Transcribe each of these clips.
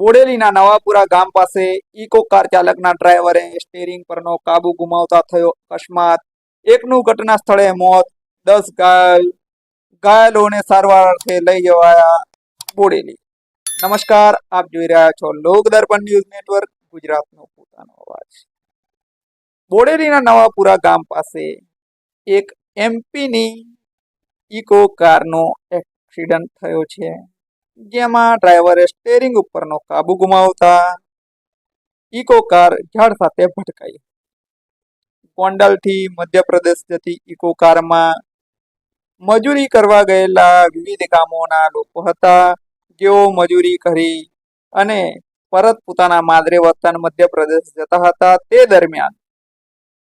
બોડેલીના નવાપુરા ગામ પાસે eco car ચાલકના ડ્રાઈવરે સ્ટેરિંગ પરનો કાબુ ગુમાવતા થયો. અકસ્માત. એકનું ઘટના સ્થળે મોત. દસ ઘાયલ, ઘાયલોને સારવાર અર્થે લઈ જવાયા બોડેલી. નમસ્કાર, આપ જોઈ રહ્યા છો લોક દર્પણ ન્યૂઝ નેટવર્ક, ગુજરાતનો પોતાનો અવાજ. બોડેલીના નવાપુરા ગામ પાસે એક એમપીની ઇકો કારનો એક્સિડન્ટ થયો છે. જેમાં ડ્રાઈવરે સ્ટેરિંગ ઉપરનો કાબુ ગુમાવતા ઇકો કાર ઝાડ સાથે ભટકાઈ. ગોંડલથી મધ્યપ્રદેશ જતી ઇકો કારમાં મજૂરી કરવા ગયેલા વિવિધ ગામોના લોકો હતા. જેઓ મજૂરી કરી અને પરત પોતાના માદરે વતન મધ્યપ્રદેશ જતા હતા. તે દરમિયાન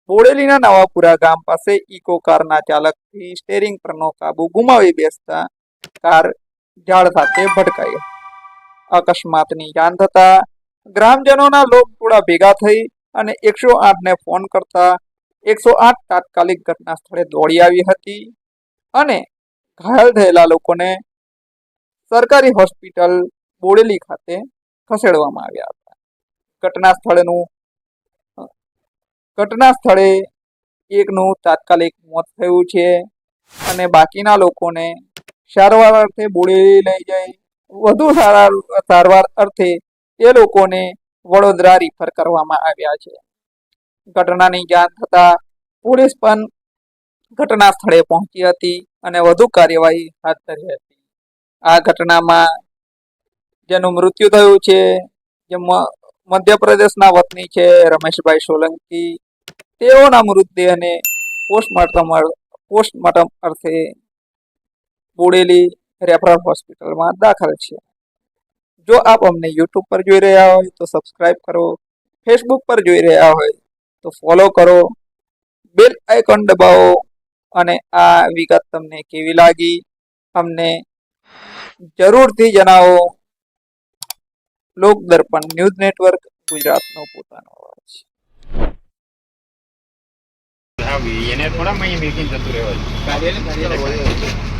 બોડેલીના નવાપુરા ગામ પાસે ઇકો કારના ચાલકથી સ્ટેરિંગ પરનો કાબુ ગુમાવી બેસતા કાર ઝાડ સાથે ભટકાઈ અકસ્માતની જાણ થતા ગ્રામજનોના લોક થોડા ભેગા થઈ અને એકસો આઠને ફોન કરતા એકસો આઠ તાત્કાલિક ઘટના સ્થળે દોડી આવી હતી અને ઘાયલ થયેલા લોકોને સરકારી હોસ્પિટલ બોડેલી ખાતે ખસેડવામાં આવ્યા હતા. ઘટના સ્થળેનું, ઘટના સ્થળે એકનું તાત્કાલિક મોત થયું છે અને બાકીના લોકોને સારવાર અર્થે બોડેલી લઈ જઈ. વધુ સારા સારવાર અર્થે એ લોકોને વડોદરા રિફર કરવામાં આવ્યા છે. ઘટનાની જાણ થતાં પોલીસ પણ ઘટના સ્થળે પહોંચી હતી અને વધુ કાર્યવાહી હાથ ધરી હતી. આ ઘટનામાં જેનું મૃત્યુ થયું છે, જે મધ્યપ્રદેશના વતની છે રમેશભાઈ સોલંકી. તેઓના મૃતદેહને પોસ્ટમોર્ટમ પોસ્ટમોર્ટમ અર્થે બોડેલી રેફરલ હોસ્પિટલમાં દાખલ છે. જો આપ અમને યુટ્યુબ પર જોઈ રહ્યા હોય તો સબસ્ક્રાઇબ કરો ફેસબુક પર જોઈ રહ્યા હોય તો ફોલો કરો બેલ આઇકોન દબાવો અને આ વિગત તમને કેવી લાગી અમને જરૂરથી જણાવો. લોક દર્પણ ન્યૂઝ નેટવર્ક ગુજરાતનો પોતાનો અવાજ એને થોડા મહી મેકિંગ જતું રહેવાય.